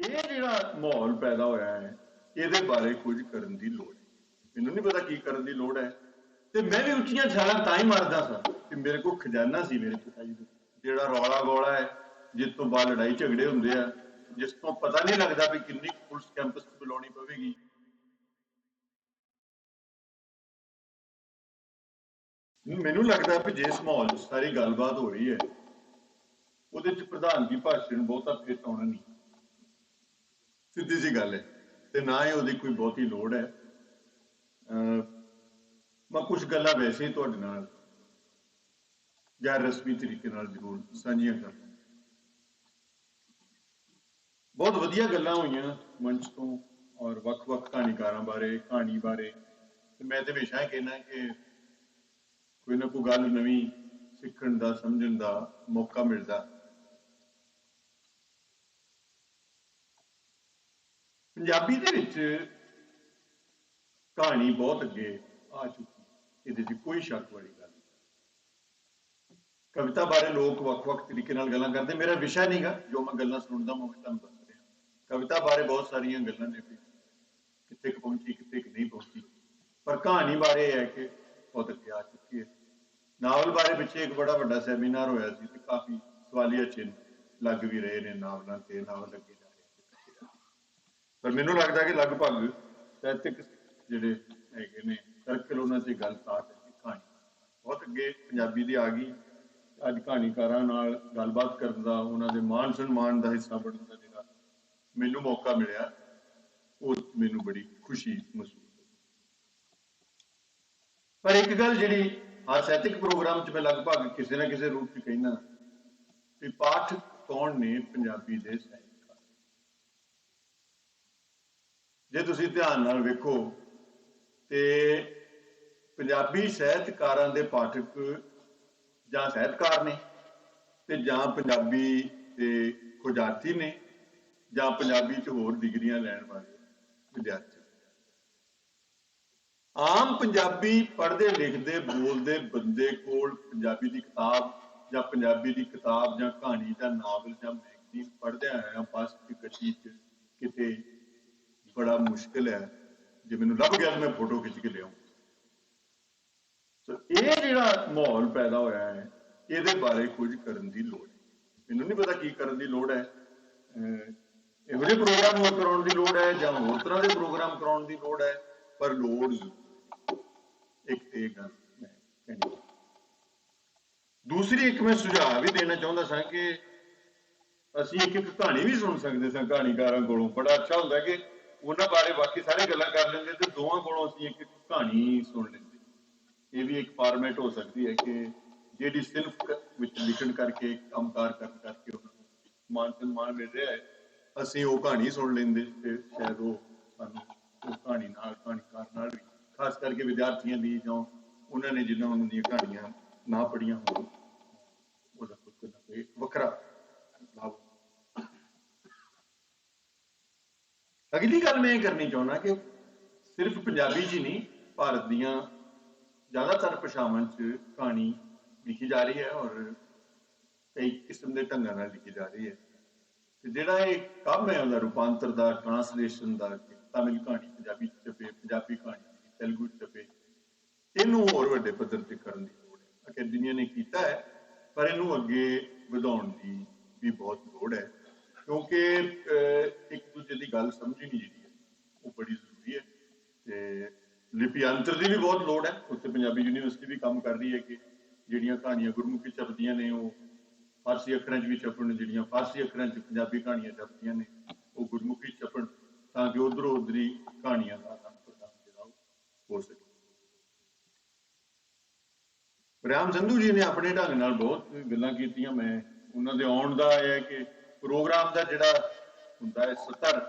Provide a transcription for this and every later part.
ਇਹ ਜਿਹੜਾ ਮਾਹੌਲ ਪੈਦਾ ਹੋਇਆ ਹੈ, ਇਹਦੇ ਬਾਰੇ ਕੁਝ ਕਰਨ ਦੀ ਲੋੜ ਹੈ। ਮੈਨੂੰ ਨਹੀਂ ਪਤਾ ਕੀ ਕਰਨ ਦੀ ਲੋੜ ਹੈ। ਤੇ ਮੈਂ ਵੀ ਉੱਚੀਆਂ ਛਾਲਾਂ ਤਾਂ ਹੀ ਮਾਰਦਾ ਸਾਂ ਕਿ ਮੇਰੇ ਕੋਲ ਖਜ਼ਾਨਾ ਸੀ ਮੇਰੇ ਪਿਤਾ ਜੀ ਦਾ ਜਿਹੜਾ ਰੌਲਾ ਗੋਲਾ ਹੈ, ਜਿਸ ਤੋਂ ਬਾਅਦ ਲੜਾਈ ਝਗੜੇ ਹੁੰਦੇ ਆ, ਜਿਸ ਤੋਂ ਪਤਾ ਨਹੀਂ ਲੱਗਦਾ ਵੀ ਕਿੰਨੀ ਪੁਲਿਸ ਕੈਂਪਸ ਤੇ ਬੁਲਾਉਣੀ ਪਵੇਗੀ। ਮੈਨੂੰ ਲੱਗਦਾ ਵੀ ਜਿਸ ਮਾਹੌਲ 'ਚ ਸਾਰੀ ਗੱਲਬਾਤ ਹੋ ਰਹੀ ਹੈ, ਉਹਦੇ 'ਚ ਪ੍ਰਧਾਨਗੀ ਭਾਸ਼ਣ ਬਹੁਤਾ ਫਿੱਟ ਆਉਣਾ ਨਹੀਂ। ਸਿੱਧੀ ਜੀ ਗੱਲ ਹੈ। ਤੇ ਨਾ ਹੀ ਉਹਦੀ ਕੋਈ ਬਹੁਤੀ ਲੋੜ ਹੈ। ਅਹ ਮੈਂ ਕੁਝ ਗੱਲਾਂ ਵੈਸੇ ਹੀ ਤੁਹਾਡੇ ਨਾਲ ਗੈਰ ਰਸਮੀ ਤਰੀਕੇ ਨਾਲ ਜ਼ਰੂਰ ਸਾਂਝੀਆਂ ਕਰਾਂ ਬਹੁਤ ਵਧੀਆ ਗੱਲਾਂ ਹੋਈਆਂ ਮੰਚ ਤੋਂ ਔਰ ਵੱਖ-ਵੱਖ ਕਹਾਣੀਕਾਰਾਂ ਬਾਰੇ, ਕਹਾਣੀ ਬਾਰੇ। ਤੇ ਮੈਂ ਤੇ ਹਮੇਸ਼ਾ ਇਹ ਕਹਿਣਾ ਕਿ ਕੋਈ ਨਾ ਕੋਈ ਗੱਲ ਨਵੀਂ ਸਿੱਖਣ ਦਾ, ਸਮਝਣ ਦਾ ਮੌਕਾ ਮਿਲਦਾ। ਪੰਜਾਬੀ ਦੇ ਵਿੱਚ ਕਹਾਣੀ ਬਹੁਤ ਅੱਗੇ ਆ ਚੁੱਕੀ ਇਹਦੇ 'ਚ ਕੋਈ ਸ਼ੱਕ ਵਾਲੀ ਗੱਲ ਨਹੀਂ। ਕਵਿਤਾ ਬਾਰੇ ਲੋਕ ਵੱਖ-ਵੱਖ ਤਰੀਕੇ ਨਾਲ ਗੱਲਾਂ ਕਰਦੇ। ਮੇਰਾ ਵਿਸ਼ਾ ਨਹੀਂਗਾ ਜੋ ਮੈਂ ਗੱਲਾਂ ਸੁਣਦਾ ਮੈਂ ਤੁਹਾਨੂੰ ਦੱਸ ਰਿਹਾ। ਕਵਿਤਾ ਬਾਰੇ ਬਹੁਤ ਸਾਰੀਆਂ ਗੱਲਾਂ ਨੇ ਕਿੱਥੇ ਕੁ ਪਹੁੰਚੀ, ਕਿੱਥੇ ਕੁ ਨਹੀਂ ਪਹੁੰਚੀ। ਪਰ ਕਹਾਣੀ ਬਾਰੇ ਇਹ ਹੈ ਕਿ ਬਹੁਤ ਅੱਗੇ ਆ ਚੁੱਕੀ ਹੈ। ਨਾਵਲ ਬਾਰੇ ਪਿੱਛੇ ਇੱਕ ਬੜਾ ਵੱਡਾ ਸੈਮੀਨਾਰ ਹੋਇਆ ਸੀ ਤੇ ਕਾਫੀ ਸਵਾਲੀਆ ਚਿੰਨ੍ਹ ਲੱਗ ਵੀ ਰਹੇ ਨੇ ਨਾਵਲਾਂ ਤੇ, ਨਾਵਲ ਲੱਗੇ ਪਰ ਮੈਨੂੰ ਲੱਗਦਾ ਕਿ ਲਗਭਗ ਸਾਹਿਤਕ ਜਿਹੜੇ ਹੈਗੇ ਨੇ ਸਰਕਲ ਉਹਨਾਂ 'ਚ ਗੱਲ ਸਾਥ ਹੈ ਕਹਾਣੀ ਬਹੁਤ ਅੱਗੇ ਪੰਜਾਬੀ ਦੀ ਆ ਗਈ। ਅੱਜ ਕਹਾਣੀਕਾਰਾਂ ਨਾਲ ਗੱਲਬਾਤ ਕਰਨ ਦਾ, ਉਹਨਾਂ ਦੇ ਮਾਨ ਸਨਮਾਨ ਦਾ ਹਿੱਸਾ ਬਣਨ ਦਾ ਜਿਹੜਾ ਮੈਨੂੰ ਮੌਕਾ ਮਿਲਿਆ, ਉਹ ਮੈਨੂੰ ਬੜੀ ਖੁਸ਼ੀ ਮਹਿਸੂਸ ਹੋਈ। ਪਰ ਇੱਕ ਗੱਲ ਜਿਹੜੀ ਹਰ ਸਾਹਿਤਿਕ ਪ੍ਰੋਗਰਾਮ 'ਚ ਮੈਂ ਲਗਭਗ ਕਿਸੇ ਨਾ ਕਿਸੇ ਰੂਪ 'ਚ ਕਹਿਣਾ ਵੀ ਪਾਠ ਕੌਣ ਨੇ ਪੰਜਾਬੀ ਦੇ ਸਾਹਿਤ? ਜੇ ਤੁਸੀਂ ਧਿਆਨ ਨਾਲ ਵੇਖੋ, ਤੇ ਪੰਜਾਬੀ ਸਾਹਿਤਕਾਰਾਂ ਦੇ ਪਾਠਕ ਜਾਂ ਸਾਹਿਤਕਾਰ ਨੇ ਤੇ ਜਾਂ ਪੰਜਾਬੀ ਦੇ ਖੋਜਾਰਥੀ ਨੇ ਜਾਂ ਪੰਜਾਬੀ 'ਚ ਹੋਰ ਡਿਗਰੀਆਂ ਲੈਣ ਵਾਲੇ ਵਿਦਿਆਰਥੀ ਆਮ ਪੰਜਾਬੀ ਪੜ੍ਹਦੇ, ਲਿਖਦੇ, ਬੋਲਦੇ ਬੰਦੇ ਕੋਲ ਪੰਜਾਬੀ ਦੀ ਕਿਤਾਬ ਜਾਂ ਪੰਜਾਬੀ ਦੀ ਕਿਤਾਬ ਜਾਂ ਕਹਾਣੀ ਜਾਂ ਨਾਵਲ ਜਾਂ ਮੈਗਜ਼ੀਨ ਪੜ੍ਹਦਿਆਂ ਆਇਆ ਬਸ ਦੀ ਗੱਡੀ 'ਚ ਕਿਤੇ ਬੜਾ ਮੁਸ਼ਕਿਲ ਹੈ। ਜੇ ਮੈਨੂੰ ਲੱਭ ਗਿਆ ਤਾਂ ਮੈਂ ਫੋਟੋ ਖਿੱਚ ਕੇ ਲਿਆਉਂ ਸੋ ਇਹ ਜਿਹੜਾ ਮਾਹੌਲ ਪੈਦਾ ਹੋਇਆ ਹੈ, ਇਹਦੇ ਬਾਰੇ ਕੁਝ ਕਰਨ ਦੀ ਲੋੜ ਹੈ। ਮੈਨੂੰ ਨਹੀਂ ਪਤਾ ਕੀ ਕਰਨ ਦੀ ਲੋੜ ਹੈ। ਅਹ, ਇਹੋ ਜਿਹੇ ਪ੍ਰੋਗਰਾਮ ਹੋਰ ਕਰਾਉਣ ਦੀ ਲੋੜ ਹੈ ਜਾਂ ਹੋਰ ਤਰ੍ਹਾਂ ਦੇ ਪ੍ਰੋਗਰਾਮ ਕਰਾਉਣ ਦੀ ਲੋੜ ਹੈ, ਪਰ ਲੋੜ ਇੱਕ ਇਹ ਗੱਲ ਮੈਂ ਕਹਿਣੀ ਦੂਸਰੀ ਇੱਕ ਮੈਂ ਸੁਝਾਅ ਵੀ ਦੇਣਾ ਚਾਹੁੰਦਾ ਸਾਂ ਕਿ ਅਸੀਂ ਇੱਕ ਇੱਕ ਕਹਾਣੀ ਵੀ ਸੁਣ ਸਕਦੇ ਸਾਂ, ਕਹਾਣੀਕਾਰਾਂ ਕੋਲੋਂ। ਬੜਾ ਅੱਛਾ ਹੁੰਦਾ ਕਿ ਉਹਨਾਂ ਬਾਰੇ ਬਾਕੀ ਸਾਰੇ ਗੱਲਾਂ ਕਰ ਲੈਂਦੇ ਤੇ ਦੋਵਾਂ ਕੋਲੋਂ ਅਸੀਂ ਇੱਕ ਕਹਾਣੀ ਸੁਣ ਲੈਂਦੇ। ਇਹ ਵੀ ਇੱਕ ਫਾਰਮੈਟ ਹੋ ਸਕਦੀ ਹੈ ਕਿ ਜਿਹੜੀ ਸਿਰਫ ਵਿੱਚ ਲਿਖਣ ਕਰਕੇ ਕੰਮਕਾਰ ਕਰ ਕਰਕੇ ਉਹਨਾਂ ਨੂੰ ਮਾਨ ਸਨਮਾਨ ਮਿਲ ਰਿਹਾ ਹੈ। ਅਸੀਂ ਉਹ ਕਹਾਣੀ ਸੁਣ ਲੈਂਦੇ ਤੇ ਸ਼ਾਇਦ ਉਹ ਸਾਨੂੰ ਉਹ ਕਹਾਣੀ ਨਾਲ, ਕਹਾਣੀਕਾਰ ਨਾਲ ਵੀ, ਖਾਸ ਕਰਕੇ ਵਿਦਿਆਰਥੀਆਂ ਦੀ ਜਾਂ ਉਹਨਾਂ ਨੇ ਜਿਨ੍ਹਾਂ ਉਹਨਾਂ ਦੀਆਂ ਕਹਾਣੀਆਂ ਨਾ ਪੜੀਆਂ ਹੋਣ, ਉਹਦਾ ਕੋਈ ਨਾ ਕੋਈ ਵੱਖਰਾ ਲਾਭ ਅਗਲੀ ਗੱਲ ਮੈਂ ਇਹ ਕਰਨੀ ਚਾਹੁੰਦਾ ਕਿ ਸਿਰਫ ਪੰਜਾਬੀ 'ਚ ਹੀ ਨਹੀਂ, ਭਾਰਤ ਦੀਆਂ ਜ਼ਿਆਦਾਤਰ ਭਾਸ਼ਾਵਾਂ 'ਚ ਕਹਾਣੀ ਲਿਖੀ ਜਾ ਰਹੀ ਹੈ ਔਰ ਕਈ ਕਿਸਮ ਦੇ ਢੰਗਾਂ ਨਾਲ ਲਿਖੀ ਜਾ ਰਹੀ ਹੈ। ਤੇ ਜਿਹੜਾ ਇਹ ਕੰਮ ਹੈ ਉਹਦਾ ਰੂਪਾਂਤਰ ਦਾ ਟ੍ਰਾਂਸਲੇਸ਼ਨ ਦਾ, ਤਾਮਿਲ ਕਹਾਣੀ, ਪੰਜਾਬੀ 'ਚ ਛਪੇ, ਪੰਜਾਬੀ ਕਹਾਣੀ, ਤੇਲਗੂ 'ਚ ਛਪੇ, ਇਹਨੂੰ ਹੋਰ ਵੱਡੇ ਪੱਧਰ ਤੇ ਕਰਨ ਦੀ ਲੋੜ ਹੈ। ਅਕੈਡਮੀਆਂ ਨੇ ਕੀਤਾ ਹੈ, ਪਰ ਇਹਨੂੰ ਅੱਗੇ ਵਧਾਉਣ ਦੀ ਵੀ ਬਹੁਤ ਲੋੜ ਹੈ। ਕਿਉਂਕਿ ਅਹ, ਇੱਕ ਦੂਜੇ ਦੀ ਗੱਲ ਸਮਝਣੀ ਜਿਹੜੀ ਹੈ ਉਹ ਬੜੀ ਜ਼ਰੂਰੀ ਹੈ ਤੇ ਲਿਪਿਅੰਤਰ ਦੀ ਵੀ ਬਹੁਤ ਲੋੜ ਹੈ। ਉੱਥੇ ਪੰਜਾਬੀ ਯੂਨੀਵਰਸਿਟੀ ਵੀ ਕੰਮ ਕਰ ਰਹੀ ਹੈ ਕਿ ਜਿਹੜੀਆਂ ਕਹਾਣੀਆਂ ਗੁਰਮੁਖੀ ਛਪਦੀਆਂ ਨੇ ਉਹ ਫਾਰਸੀ ਅੱਖਰਾਂ 'ਚ ਵੀ ਛਪਣ ਜਿਹੜੀਆਂ ਫਾਰਸੀ ਅੱਖਰਾਂ 'ਚ ਪੰਜਾਬੀ ਕਹਾਣੀਆਂ ਛਪਦੀਆਂ ਨੇ ਉਹ ਗੁਰਮੁਖੀ ਛਪਣ ਤਾਂ ਕਿ ਉਧਰੋਂ ਉਧਰੀ ਕਹਾਣੀਆਂ ਦਾ ਆਦਾਨ ਪ੍ਰਦਾਨ ਜਿਹੜਾ ਉਹ ਹੋ ਸਕੇ। ਰਾਮ ਸੰਧੂ ਜੀ ਨੇ ਆਪਣੇ ਢੰਗ ਨਾਲ ਬਹੁਤ ਗੱਲਾਂ ਕੀਤੀਆਂ। ਮੈਂ ਉਹਨਾਂ ਦੇ ਆਉਣ ਦਾ ਇਹ ਹੈ ਕਿ ਪ੍ਰੋਗਰਾਮ ਦਾ ਜਿਹੜਾ ਹੁੰਦਾ ਹੈ ਸਤਰ,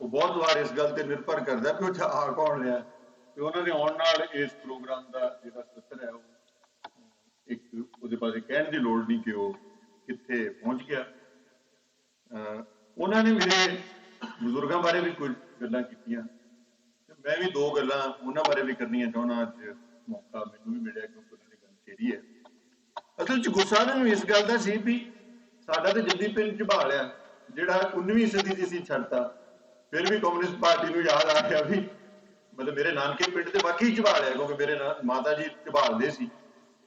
ਉਹ ਬਹੁਤ ਵਾਰ ਇਸ ਗੱਲ ਤੇ ਨਿਰਭਰ ਕਰਦਾ ਕਿ ਉਹ ਆ ਕੌਣ ਰਿਹਾ ਤੇ ਉਹਨਾਂ ਦੇ ਆਉਣ ਨਾਲ ਇਸ ਪ੍ਰੋਗਰਾਮ ਦਾ ਜਿਹੜਾ ਸਤਰ ਹੈ, ਉਹ ਇੱਕ ਉਹਦੇ ਪਾਸੇ ਕਹਿਣ ਦੀ ਲੋੜ ਨਹੀਂ ਕਿ ਉਹ ਕਿੱਥੇ ਪਹੁੰਚ ਗਿਆ। ਉਹਨਾਂ ਨੇ ਮੇਰੇ ਬਜ਼ੁਰਗਾਂ ਬਾਰੇ ਵੀ ਕੁਝ ਗੱਲਾਂ ਕੀਤੀਆਂ। ਤੇ ਮੈਂ ਵੀ ਦੋ ਗੱਲਾਂ ਉਹਨਾਂ ਬਾਰੇ ਵੀ ਕਰਨੀਆਂ ਚਾਹੁੰਦਾ ਅੱਜ ਮੌਕਾ ਮੈਨੂੰ ਵੀ ਮਿਲਿਆ ਕਿਉਂਕਿ ਉਹਨਾਂ ਦੀ ਗੱਲ ਛੇੜੀ ਹੈ। ਅਸਲ 'ਚ ਗੁੱਸਾ ਉਹਨਾਂ ਨੂੰ ਇਸ ਗੱਲ ਦਾ ਸੀ ਵੀ ਸਾਡਾ ਤੇ ਜੱਦੀ ਪਿੰਡ ਚ ਬਹਾ ਲਿਆ ਜਿਹੜਾ 19ਵੀਂ ਸਦੀ 'ਚ ਅਸੀਂ ਛੱਡਤਾ। ਫਿਰ ਵੀ ਕਮਿਊਨਿਸਟ ਪਾਰਟੀ ਨੂੰ ਯਾਦ ਆ ਗਿਆ ਵੀ ਮਤਲਬ ਮੇਰੇ ਨਾਨਕੇ ਪਿੰਡ ਤੇ ਵਾਕਈ ਝਬਾਲਿਆ ਕਿਉਂਕਿ ਮੇਰੇ ਮਾਤਾ ਜੀ ਝਬਾਲਦੇ ਸੀ।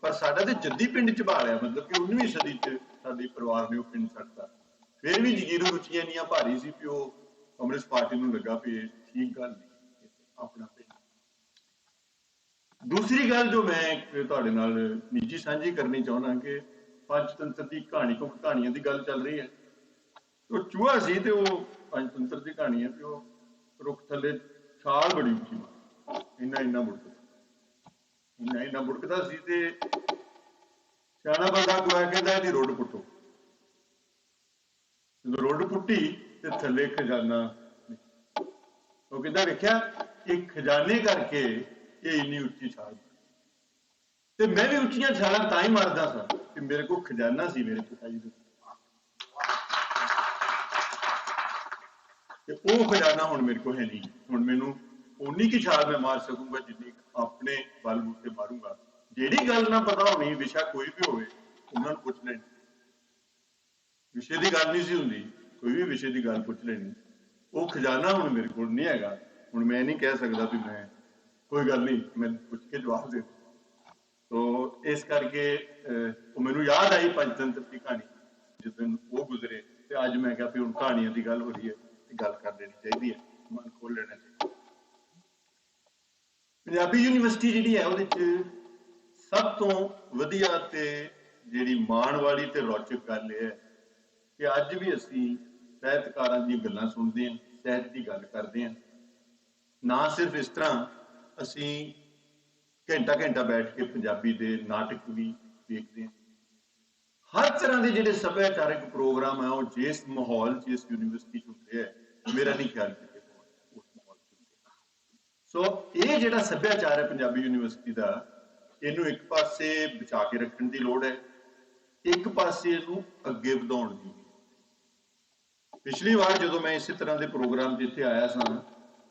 ਪਰ ਸਾਡਾ ਤੇ ਜੱਦੀ ਪਿੰਡ ਝਬਾਲਿਆ ਮਤਲਬ ਕਿ 19ਵੀਂ ਸਦੀ 'ਚ ਸਾਡੇ ਪਰਿਵਾਰ ਨੇ ਉਹ ਪਿੰਡ ਛੱਡਤਾ। ਫਿਰ ਵੀ ਜਗੀਰੂ ਰੁਚੀਆਂ ਇੰਨੀਆਂ ਭਾਰੀ ਸੀ ਕਿ ਉਹ ਕਮਿਊਨਿਸਟ ਪਾਰਟੀ ਨੂੰ ਲੱਗਾ ਵੀ ਇਹ ਠੀਕ ਗੱਲ ਨਹੀਂ ਆਪਣਾ ਪਿੰਡ। ਦੂਸਰੀ ਗੱਲ ਜੋ ਮੈਂ ਤੁਹਾਡੇ ਨਾਲ ਨਿੱਜੀ ਸਾਂਝੀ ਕਰਨੀ ਚਾਹੁੰਦਾ ਕਿ ਪੰਚਤੰਤਰ ਦੀ ਕਹਾਣੀ ਕੋ ਕਹਾਣੀਆਂ ਦੀ ਗੱਲ ਚੱਲ ਰਹੀ ਹੈ। ਉਹ ਚੂਹਾ ਸੀ ਤੇ ਉਹ ਪੰਚਤੰਤਰ ਦੀ ਕਹਾਣੀ ਹੈ ਤੇ ਉਹ ਰੁੱਖ ਥੱਲੇ ਛਾਲ ਬੜੀ ਉੱਚੀ ਇੰਨਾ ਇੰਨਾ ਮੁੜਕਦਾ। ਇੰਨਾ ਇੰਨਾ ਮੁੜਕਦਾ ਸੀ ਤੇ ਸਿਆਣਾ ਬੰਦਾ ਕੋਈ ਕਹਿੰਦਾ ਇਹਦੀ ਰੋਡ ਪੁੱਟੋ। ਜਦੋਂ ਰੋਡ ਪੁੱਟੀ ਤੇ ਥੱਲੇ ਖਜ਼ਾਨਾ ਉਹ ਕਹਿੰਦਾ ਵੇਖਿਆ, ਇਹ ਖਜ਼ਾਨੇ ਕਰਕੇ ਇਹ ਇੰਨੀ ਉੱਚੀ ਛਾਲ ਤੇ ਮੈਂ ਵੀ ਉੱਚੀਆਂ ਛਾਲਾਂ ਤਾਂ ਹੀ ਮਾਰਦਾ ਸਾਂ। ਮੇਰੇ ਕੋਲ ਖਜ਼ਾਨਾ ਸੀ ਮੇਰੇ ਪਿਤਾ ਜੀ ਦੇ ਤੇ ਉਹ ਖਜ਼ਾਨਾ ਹੁਣ ਮੇਰੇ ਕੋਲ ਹੈ ਨਹੀਂ। ਹੁਣ ਮੈਨੂੰ ਉਨੀ ਕੀ ਛਾਲ ਮੈਂ ਮਾਰ ਸਕੂੰਗਾ ਜਿੰਨੀ ਆਪਣੇ ਬਲ ਬੂਤੇ ਮਾਰੂੰਗਾ। ਜਿਹੜੀ ਗੱਲ ਨਾ ਪਤਾ ਹੋਣੀ ਵਿਸ਼ਾ ਕੋਈ ਵੀ ਹੋਵੇ, ਉਹਨਾਂ ਨੂੰ ਪੁੱਛ ਲੈਣੀ। ਵਿਸ਼ੇ ਦੀ ਗੱਲ ਨਹੀਂ ਸੀ ਹੁੰਦੀ, ਕੋਈ ਵੀ ਵਿਸ਼ੇ ਦੀ ਗੱਲ ਪੁੱਛ ਲੈਣੀ। ਉਹ ਖਜ਼ਾਨਾ ਹੁਣ ਮੇਰੇ ਕੋਲ ਨਹੀਂ ਹੈਗਾ। ਹੁਣ ਮੈਂ ਨਹੀਂ ਕਹਿ ਸਕਦਾ ਵੀ ਮੈਂ, ਕੋਈ ਗੱਲ ਨਹੀਂ, ਮੈਂ ਪੁੱਛ ਕੇ ਜਵਾਬ ਦੇ ਤੋ ਇਸ ਕਰਕੇ ਅਹ, ਉਹ ਮੈਨੂੰ ਯਾਦ ਆਈ ਪੰਚਤੰਤਰ ਦੀ ਕਹਾਣੀ। ਜਿਸ ਦਿਨ ਉਹ ਗੁਜ਼ਰੇ ਤੇ ਅੱਜ ਮੈਂ ਕਿਹਾ ਵੀ ਹੁਣ ਕਹਾਣੀਆਂ ਦੀ ਗੱਲ ਹੋ ਰਹੀ ਹੈ ਤੇ ਗੱਲ ਕਰ ਲੈਣੀ ਚਾਹੀਦੀ ਹੈ ਮਨ ਖੋਲ ਲੈਣਾ ਚਾਹੀਦਾ। ਪੰਜਾਬੀ ਯੂਨੀਵਰਸਿਟੀ ਜਿਹੜੀ ਹੈ ਉਹਦੇ ਚ ਸਭ ਤੋਂ ਵਧੀਆ ਤੇ ਜਿਹੜੀ ਮਾਣ ਵਾਲੀ ਤੇ ਰੌਚਕ ਗੱਲ ਇਹ ਹੈ ਕਿ ਅੱਜ ਵੀ ਅਸੀਂ ਸਾਹਿਤਕਾਰਾਂ ਦੀਆਂ ਗੱਲਾਂ ਸੁਣਦੇ ਹਾਂ ਸਾਹਿਤ ਦੀ ਗੱਲ ਕਰਦੇ ਹਾਂ। ਨਾ ਸਿਰਫ ਇਸ ਤਰ੍ਹਾਂ ਅਸੀਂ ਘੰਟਾ ਘੰਟਾ ਬੈਠ ਕੇ ਪੰਜਾਬੀ ਦੇ ਨਾਟਕ ਵੀ ਵੇਖਦੇ ਹਾਂ ਹਰ ਤਰ੍ਹਾਂ ਦੇ ਜਿਹੜੇ ਸੱਭਿਆਚਾਰਕ ਪ੍ਰੋਗਰਾਮ ਹੈ ਉਹ ਜਿਸ ਮਾਹੌਲ 'ਚ ਇਸ ਯੂਨੀਵਰਸਿਟੀ 'ਚ ਹੁੰਦੇ ਹੈ ਮੇਰਾ ਨਹੀਂ ਖਿਆਲ ਕਿਤੇ ਉਸ ਮਾਹੌਲ ਸੋ ਇਹ ਜਿਹੜਾ ਸੱਭਿਆਚਾਰ ਹੈ ਪੰਜਾਬੀ ਯੂਨੀਵਰਸਿਟੀ ਦਾ, ਇਹਨੂੰ ਇੱਕ ਪਾਸੇ ਬਚਾ ਕੇ ਰੱਖਣ ਦੀ ਲੋੜ ਹੈ, ਇੱਕ ਪਾਸੇ ਇਹਨੂੰ ਅੱਗੇ ਵਧਾਉਣ ਦੀ ਵੀ। ਪਿਛਲੀ ਵਾਰ ਜਦੋਂ ਮੈਂ ਇਸੇ ਤਰ੍ਹਾਂ ਦੇ ਪ੍ਰੋਗਰਾਮ ਜਿੱਥੇ ਆਇਆ ਸਾਂ,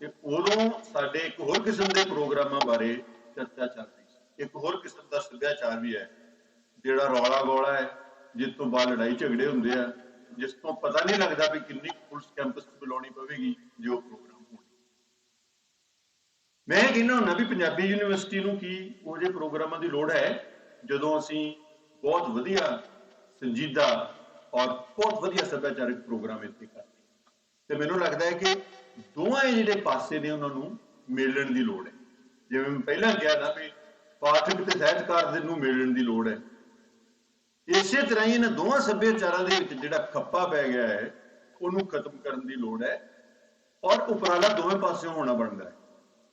ਤੇ ਉਦੋਂ ਸਾਡੇ ਇੱਕ ਹੋਰ ਕਿਸਮ ਦੇ ਪ੍ਰੋਗਰਾਮਾਂ ਬਾਰੇ ਚਰਚਾ ਚੱਲ ਰਹੀ ਇੱਕ ਹੋਰ ਕਿਸਮ ਦਾ ਸੱਭਿਆਚਾਰ ਵੀ ਹੈ, ਜਿਹੜਾ ਰੌਲਾ ਗੋਲਾ ਹੈ, ਜਿਸ ਤੋਂ ਬਾਅਦ ਲੜਾਈ ਝਗੜੇ ਹੁੰਦੇ ਆ, ਜਿਸ ਤੋਂ ਪਤਾ ਨਹੀਂ ਲੱਗਦਾ ਵੀ ਕਿੰਨੀ ਪੁਲਿਸ ਕੈਂਪਸ 'ਚ ਬੁਲਾਉਣੀ ਪਵੇਗੀ, ਜੋ ਪ੍ਰੋਗਰਾਮ ਹੋਣ। ਮੈਂ ਕਹਿੰਦਾ ਹੁੰਦਾ ਵੀ ਪੰਜਾਬੀ ਯੂਨੀਵਰਸਿਟੀ ਨੂੰ ਕੀ ਉਹ ਜਿਹੇ ਪ੍ਰੋਗਰਾਮਾਂ ਦੀ ਲੋੜ ਹੈ, ਜਦੋਂ ਅਸੀਂ ਬਹੁਤ ਵਧੀਆ ਸੰਜੀਦਾ ਔਰ ਬਹੁਤ ਵਧੀਆ ਸੱਭਿਆਚਾਰਕ ਪ੍ਰੋਗਰਾਮ ਇੱਥੇ ਕਰਦੇ ਤੇ ਮੈਨੂੰ ਲੱਗਦਾ ਹੈ ਕਿ ਦੋਵਾਂ ਜਿਹੜੇ ਪਾਸੇ ਨੇ ਉਹਨਾਂ ਨੂੰ ਮੇਲਣ ਦੀ ਲੋੜ ਹੈ। ਜਿਵੇਂ ਮੈਂ ਪਹਿਲਾਂ ਕਿਹਾ ਨਾ ਵੀ ਪਾਠਕ ਤੇ ਸਾਹਿਤਕਾਰ ਨੂੰ ਮਿਲਣ ਦੀ ਲੋੜ ਹੈ। ਇਸੇ ਤਰ੍ਹਾਂ ਹੀ ਇਹਨਾਂ ਦੋਵਾਂ ਸੱਭਿਆਚਾਰਾਂ ਦੇ ਵਿੱਚ ਜਿਹੜਾ ਖੱਪਾ ਪੈ ਗਿਆ ਹੈ, ਉਹਨੂੰ ਖਤਮ ਕਰਨ ਦੀ ਲੋੜ ਹੈ ਔਰ ਉਪਰਾਲਾ ਦੋਵੇਂ ਪਾਸਿਓਂ ਹੋਣਾ ਬਣਦਾ ਹੈ।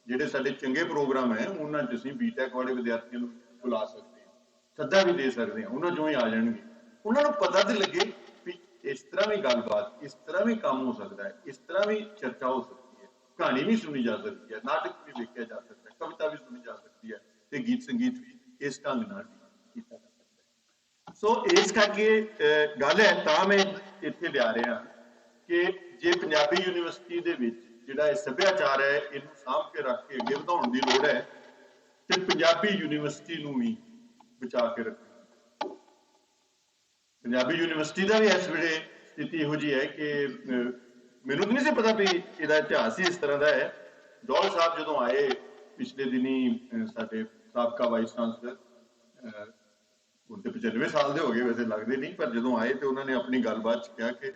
ਜਿਹੜੇ ਸਾਡੇ ਚੰਗੇ ਪ੍ਰੋਗਰਾਮ ਹੈ, ਉਹਨਾਂ 'ਚ ਅਸੀਂ ਬੀਟੈਕ ਵਾਲੇ ਵਿਦਿਆਰਥੀਆਂ ਨੂੰ ਬੁਲਾ ਸਕਦੇ ਹਾਂ, ਸੱਦਾ ਵੀ ਦੇ ਸਕਦੇ ਹਾਂ, ਉਹਨਾਂ 'ਚੋਂ ਹੀ ਆ ਜਾਣਗੇ। ਉਹਨਾਂ ਨੂੰ ਪਤਾ ਤੇ ਲੱਗੇ ਵੀ ਇਸ ਤਰ੍ਹਾਂ ਵੀ ਗੱਲਬਾਤ, ਇਸ ਤਰ੍ਹਾਂ ਵੀ ਕੰਮ ਹੋ ਸਕਦਾ ਹੈ, ਇਸ ਤਰ੍ਹਾਂ ਵੀ ਚਰਚਾ ਹੋ ਸਕਦੀ ਹੈ। ਕਹਾਣੀ ਵੀ ਸੁਣੀ ਜਾ ਸਕਦੀ ਹੈ, ਨਾਟਕ ਵੀ ਵੇਖਿਆ ਜਾ ਸਕਦਾ ਹੈ। ਕਵਿਤਾ ਵੀ ਸੁਣੀ ਜਾ ਸਕਦੀ ਹੈ ਤੇ ਗੀਤ ਸੰਗੀਤ ਵੀ ਇਸ ਢੰਗ ਨਾਲ ਕੀਤਾ ਜਾ ਸਕਦਾ ਸੋ ਇਸ ਕਰਕੇ ਗੱਲ ਹੈ ਤਾਂ ਮੈਂ ਇੱਥੇ ਲਿਆ ਰਿਹਾ ਕਿ ਜੇ ਪੰਜਾਬੀ ਯੂਨੀਵਰਸਿਟੀ ਦੇ ਵਿੱਚ ਜਿਹੜਾ ਇਹ ਸੱਭਿਆਚਾਰ ਹੈ ਇਹਨੂੰ ਸਾਂਭ ਕੇ ਰੱਖ ਕੇ ਅੱਗੇ ਵਧਾਉਣ ਦੀ ਲੋੜ ਹੈ ਤੇ ਪੰਜਾਬੀ ਯੂਨੀਵਰਸਿਟੀ ਨੂੰ ਵੀ ਬਚਾ ਕੇ ਰੱਖਣਾ ਪੰਜਾਬੀ ਯੂਨੀਵਰਸਿਟੀ ਦਾ ਵੀ ਇਸ ਵੇਲੇ ਸਥਿਤੀ ਇਹੋ ਜੀ ਹੈ ਕਿ ਅਹ, ਮੈਨੂੰ ਤਾਂ ਨਹੀਂ ਸੀ ਪਤਾ ਵੀ ਇਹਦਾ ਇਤਿਹਾਸ ਹੀ ਇਸ ਤਰ੍ਹਾਂ ਦਾ ਹੈ। ਦੌਲ ਸਾਹਿਬ ਜਦੋਂ ਆਏ ਪਿਛਲੇ ਦਿਨੀ ਸਾਡੇ ਸਾਬਕਾ ਵਾਈਸ ਚਾਂਸਲਰ ਅਹ, ਹੁਣ ਤੇ 95 ਸਾਲ ਦੇ ਹੋ ਗਏ ਵੈਸੇ ਲੱਗਦੇ ਨਹੀਂ ਪਰ ਜਦੋਂ ਆਏ ਤੇ ਉਹਨਾਂ ਨੇ ਆਪਣੀ ਗੱਲਬਾਤ ਚ ਕਿਹਾ ਕਿ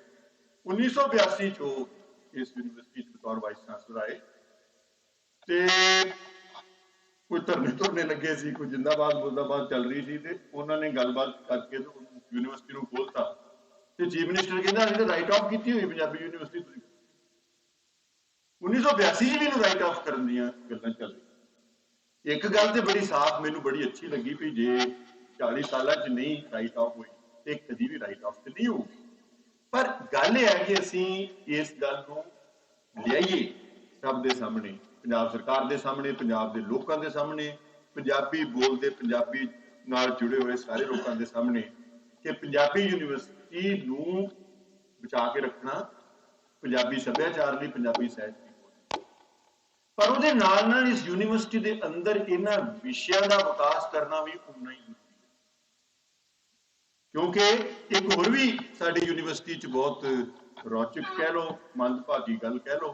1982 ਚ ਉਹ ਇਸ ਯੂਨੀਵਰਸਿਟੀ ਚ ਬਤੌਰ ਵਾਈਸ ਚਾਂਸਲਰ ਆਏ ਤੇ ਕੋਈ ਧਰਨੇ ਧਰਨੇ ਲੱਗੇ ਸੀ ਕੋਈ ਜਿੰਦਾਬਾਦ ਮੁਰਦਾਬਾਦ ਚੱਲ ਰਹੀ ਸੀ ਤੇ ਉਹਨਾਂ ਨੇ ਗੱਲਬਾਤ ਕਰਕੇ ਯੂਨੀਵਰਸਿਟੀ ਨੂੰ ਖੋਲਤਾ ਤੇ ਚੀਫ ਮਿਨਿਸਟਰ ਕਹਿੰਦਾ ਅਸੀਂ ਤਾਂ ਰਾਈਟ ਆਫ ਕੀਤੀ ਹੋਈ ਪੰਜਾਬੀ ਯੂਨੀਵਰਸਿਟੀ ਤੁਸੀਂ। 1982 ਚ ਵੀ ਰਾਈਟ ਆਫ ਕਰਨ ਦੀਆਂ ਗੱਲਾਂ ਚੱਲ ਰਹੀਆਂ। ਇੱਕ ਗੱਲ ਤੇ ਬੜੀ ਸਾਫ਼, ਮੈਨੂੰ ਬੜੀ ਅੱਛੀ ਲੱਗੀ ਵੀ ਜੇ 40 ਸਾਲਾਂ ਚ ਨਹੀਂ ਰਾਈਟ ਆਫ ਹੋਈ, ਤੇ ਕਦੀ ਵੀ ਰਾਈਟ ਆਫ ਤੇ ਨਹੀਂ ਹੋਊਗੀ। ਪਰ ਗੱਲ ਇਹ ਹੈ ਕਿ ਅਸੀਂ ਇਸ ਗੱਲ ਨੂੰ ਲਿਆਈਏ ਸਭ ਦੇ ਸਾਹਮਣੇ, ਪੰਜਾਬ ਸਰਕਾਰ ਦੇ ਸਾਹਮਣੇ, ਪੰਜਾਬ ਦੇ ਲੋਕਾਂ ਦੇ ਸਾਹਮਣੇ, ਪੰਜਾਬੀ ਬੋਲਦੇ, ਪੰਜਾਬੀ ਨਾਲ ਜੁੜੇ ਹੋਏ ਸਾਰੇ ਲੋਕਾਂ ਦੇ ਸਾਹਮਣੇ ਕਿ ਪੰਜਾਬੀ ਯੂਨੀਵਰਸਿਟੀ ਨੂੰ ਬਚਾ ਕੇ ਰੱਖਣਾ ਪੰਜਾਬੀ ਸੱਭਿਆਚਾਰ ਲਈ, ਪੰਜਾਬੀ ਸਾਹਿਤ ਪਰ ਉਹਦੇ ਨਾਲ ਨਾਲ ਇਸ ਯੂਨੀਵਰਸਿਟੀ ਦੇ ਅੰਦਰ ਇਹਨਾਂ ਵਿਸ਼ਿਆਂ ਦਾ ਵਿਕਾਸ ਕਰਨਾ ਵੀ ਉਨਾ ਹੀ ਜ਼ਰੂਰੀ ਹੈ। ਕਿਉਂਕਿ ਇੱਕ ਹੋਰ ਵੀ ਸਾਡੀ ਯੂਨੀਵਰਸਿਟੀ 'ਚ ਬਹੁਤ ਰੌਚਕ ਕਹਿ ਲਓ, ਮੰਦਭਾਗੀ ਗੱਲ ਕਹਿ ਲਓ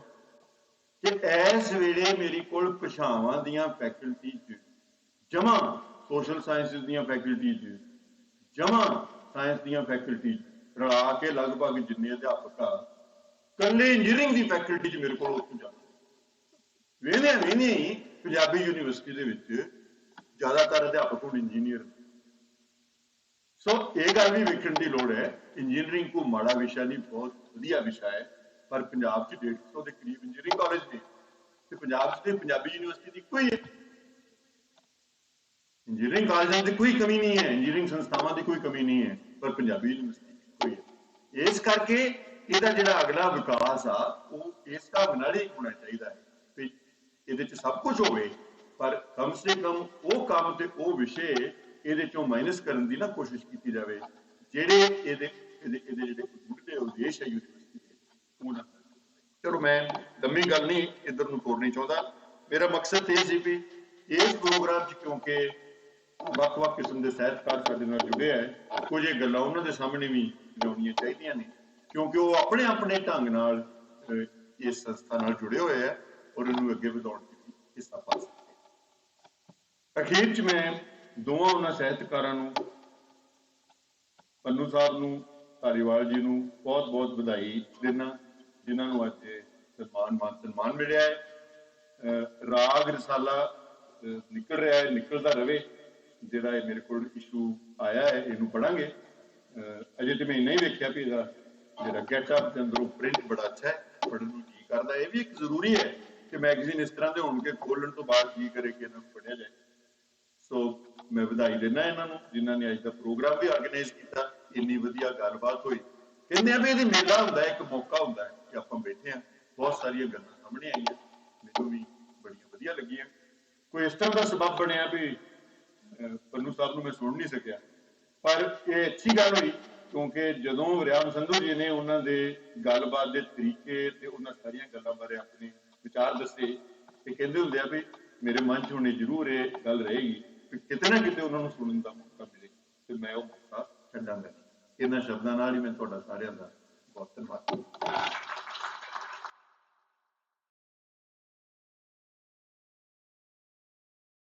ਕਿ ਇਸ ਵੇਲੇ ਮੇਰੇ ਕੋਲ ਭਾਸ਼ਾਵਾਂ ਦੀਆਂ ਫੈਕਲਟੀ ਚ, ਜਮਾ ਸੋਸ਼ਲ ਸਾਇੰਸਿਸ ਦੀਆਂ ਫੈਕਲਟੀ ਚ, ਜਮਾ ਸਾਇੰਸ ਦੀਆਂ ਫੈਕਲਟੀ ਰਲਾ ਕੇ ਲਗਭਗ ਜਿੰਨੇ ਅਧਿਆਪਕ ਆ ਕੱਲੇ ਇੰਜੀਨੀਅਰਿੰਗ ਦੀ ਫੈਕਲਟੀ ਚ ਮੇਰੇ ਕੋਲ ਉੱਥੇ ਜਾ ਵੇਨੇ ਵੇਨੇ ਹੀ ਪੰਜਾਬੀ ਯੂਨੀਵਰਸਿਟੀ ਦੇ ਵਿੱਚ ਜ਼ਿਆਦਾਤਰ ਅਧਿਆਪਕ ਹੁਣ ਇੰਜੀਨੀਅਰ ਸੋ ਇਹ ਗੱਲ ਵੀ ਵੇਖਣ ਦੀ ਲੋੜ ਹੈ ਇੰਜੀਨੀਅਰਿੰਗ ਕੋ ਮਾੜਾ ਵਿਸ਼ਾ ਨਹੀਂ, ਬਹੁਤ ਵਧੀਆ ਵਿਸ਼ਾ ਹੈ, ਪਰ ਪੰਜਾਬ 'ਚ 150 ਦੇ ਕਰੀਬ ਇੰਜੀਨੀਅਰਿੰਗ ਕਾਲਜ ਨੇ। ਤੇ ਪੰਜਾਬ 'ਚ ਤੇ ਪੰਜਾਬੀ ਯੂਨੀਵਰਸਿਟੀ ਦੀ ਕੋਈ ਇੰਜੀਨੀਅਰਿੰਗ ਕਾਲਜਾਂ ਦੀ ਕੋਈ ਕਮੀ ਨਹੀਂ ਹੈ ਇੰਜੀਨੀਅਰਿੰਗ ਸੰਸਥਾਵਾਂ ਦੀ ਕੋਈ ਕਮੀ ਨਹੀਂ ਹੈ, ਪਰ ਪੰਜਾਬੀ ਯੂਨੀਵਰਸਿਟੀ ਦੀ ਕੋਈ ਹੈ। ਇਸ ਕਰਕੇ ਇਹਦਾ ਜਿਹੜਾ ਅਗਲਾ ਵਿਕਾਸ ਆ, ਉਹ ਇਸ ਢੰਗ ਨਾਲ ਹੀ ਹੋਣਾ ਚਾਹੀਦਾ ਹੈ। ਇਹਦੇ 'ਚ ਸਭ ਕੁਝ ਹੋਵੇ, ਪਰ ਕਮ ਸੇ ਕਮ ਉਹ ਕੰਮ ਤੇ ਉਹ ਵਿਸ਼ੇ ਇਹਦੇ ਚੋਂ ਮਾਈਨਸ ਕਰਨ ਦੀ ਨਾ ਕੋਸ਼ਿਸ਼ ਕੀਤੀ ਜਾਵੇ, ਜਿਹੜੇ ਇਹਦੇ ਇਹਦੇ ਜਿਹੜੇ ਮੁੱਢਲੇ ਉਦੇਸ਼ ਹੈ ਯੂਨੀਵਰਸਿਟੀ ਦੇ, ਉਹ ਚਲੋ ਮੈਂ ਲੰਮੀ ਗੱਲ ਨਹੀਂ ਇੱਧਰ ਨੂੰ ਤੋੜਨੀ ਚਾਹੁੰਦਾ। ਮੇਰਾ ਮਕਸਦ ਇਹ ਸੀ ਵੀ ਇਸ ਪ੍ਰੋਗਰਾਮ 'ਚ ਕਿਉਂਕਿ ਵੱਖ-ਵੱਖ ਕਿਸਮ ਦੇ ਸਾਹਿਤਕਾਰ ਸਾਡੇ ਨਾਲ ਜੁੜੇ ਹੈ ਕੁਝ ਇਹ ਗੱਲਾਂ ਉਹਨਾਂ ਦੇ ਸਾਹਮਣੇ ਵੀ ਲਿਆਉਣੀਆਂ ਚਾਹੀਦੀਆਂ ਨੇ, ਕਿਉਂਕਿ ਉਹ ਆਪਣੇ ਆਪਣੇ ਢੰਗ ਨਾਲ ਇਸ ਸੰਸਥਾ ਨਾਲ ਜੁੜੇ ਹੋਏ ਹੈ ਔਰ ਇਹਨੂੰ ਅੱਗੇ ਵਧਾਉਣ 'ਚ ਹਿੱਸਾ ਪਾ ਸਕਦੇ ਅਖੀਰ 'ਚ ਮੈਂ ਦੋਵਾਂ ਉਹਨਾਂ ਸਾਹਿਤਕਾਰਾਂ ਨੂੰ, ਪੰਨੂ ਸਾਹਿਬ ਨੂੰ ਧਾਰੀਵਾਲ ਜੀ ਨੂੰ ਬਹੁਤ ਬਹੁਤ ਵਧਾਈ ਦਿੰਦਾ, ਜਿਨ੍ਹਾਂ ਨੂੰ ਅੱਜ ਸਨਮਾਨ, ਮਾਨ, ਸਨਮਾਨ ਮਿਲਿਆ ਹੈ। ਰਾਗ ਰਸਾਲਾ ਨਿਕਲ ਰਿਹਾ ਹੈ, ਨਿਕਲਦਾ ਰਵੇ, ਜਿਹੜਾ ਇਹ ਮੇਰੇ ਕੋਲ ਇਸ਼ੂ ਆਇਆ ਹੈ, ਇਹਨੂੰ ਪੜਾਂਗੇ ਅਜੇ ਤੇ ਮੈਂ ਨਹੀਂ ਵੇਖਿਆ ਵੀ ਇਹਦਾ ਜਿਹੜਾ ਗੈਟ ਦੇ ਅੰਦਰੋਂ ਪ੍ਰਿੰਟ ਬੜਾ ਅੱਛਾ ਹੈ ਪੜਨ ਨੂੰ ਜੀ ਕਰਦਾ ਇਹ ਵੀ ਇੱਕ ਜ਼ਰੂਰੀ ਹੈ ਕਿ ਮੈਗਜ਼ੀਨ ਇਸ ਤਰ੍ਹਾਂ ਦੇ ਹੋਣ ਕੇ ਖੋਲਣ ਤੋਂ ਬਾਅਦ ਜੀ ਕਰੇ ਕਿ ਇਹਨਾਂ ਨੂੰ ਪੜਿਆ ਜਾਏ। ਸੋ ਮੈਂ ਵਧਾਈ ਦਿੰਦਾ ਇਹਨਾਂ ਨੂੰ ਜਿਨ੍ਹਾਂ ਨੇ ਅੱਜ ਦਾ ਪ੍ਰੋਗਰਾਮ ਵੀ ਆਰਗੇਨਾਈਜ਼ ਕੀਤਾ ਇੰਨੀ ਵਧੀਆ ਗੱਲਬਾਤ ਹੋਈ। ਕਹਿੰਦੇ ਆ ਵੀ ਇਹਦੇ ਮੇਲਾ ਹੁੰਦਾ ਇੱਕ ਮੌਕਾ ਹੁੰਦਾ ਕਿ ਆਪਾਂ ਬੈਠੇ ਆ ਬਹੁਤ ਸਾਰੀਆਂ ਗੱਲਾਂ ਸਾਹਮਣੇ ਆਈਆਂ ਮੈਨੂੰ ਵੀ ਬੜੀਆਂ ਵਧੀਆ ਲੱਗੀਆਂ। ਕੋਈ ਇਸ ਤਰ੍ਹਾਂ ਦਾ ਸਬਬ ਬਣਿਆ ਵੀ ਅਹ, ਪੰਨੂ ਸਾਹਿਬ ਨੂੰ ਮੈਂ ਸੁਣ ਨਹੀਂ ਸਕਿਆ। ਪਰ ਇਹ ਅੱਛੀ ਗੱਲ ਹੋਈ ਕਿਉਂਕਿ ਜਦੋਂ ਰਿਆਮ ਸੰਧੂ ਜੀ ਨੇ ਉਹਨਾਂ ਦੇ ਗੱਲਬਾਤ ਦੇ ਤਰੀਕੇ ਤੇ ਉਹਨਾਂ ਸਾਰੀਆਂ ਗੱਲਾਂ ਬਾਰੇ ਆਪਣੇ ਵਿਚਾਰ ਦੱਸੇ ਤੇ ਕਹਿੰਦੇ ਹੁੰਦੇ ਆ ਵੀ ਮੇਰੇ ਮਨ 'ਚ ਹੁਣੇ ਜ਼ਰੂਰ ਇਹ ਗੱਲ ਰਹੇਗੀ ਕਿ ਕਿਤੇ ਨਾ ਕਿਤੇ ਉਹਨਾਂ ਨੂੰ ਸੁਣਨ ਦਾ ਮੌਕਾ ਮਿਲੇ ਤੇ ਮੈਂ ਉਹ ਮੌਕਾ ਛੱਡਾਂਗਾ। ਇਹਨਾਂ ਸ਼ਬਦਾਂ ਨਾਲ ਹੀ ਮੈਂ ਤੁਹਾਡਾ ਸਾਰਿਆਂ ਦਾ ਬਹੁਤ ਧੰਨਵਾਦ।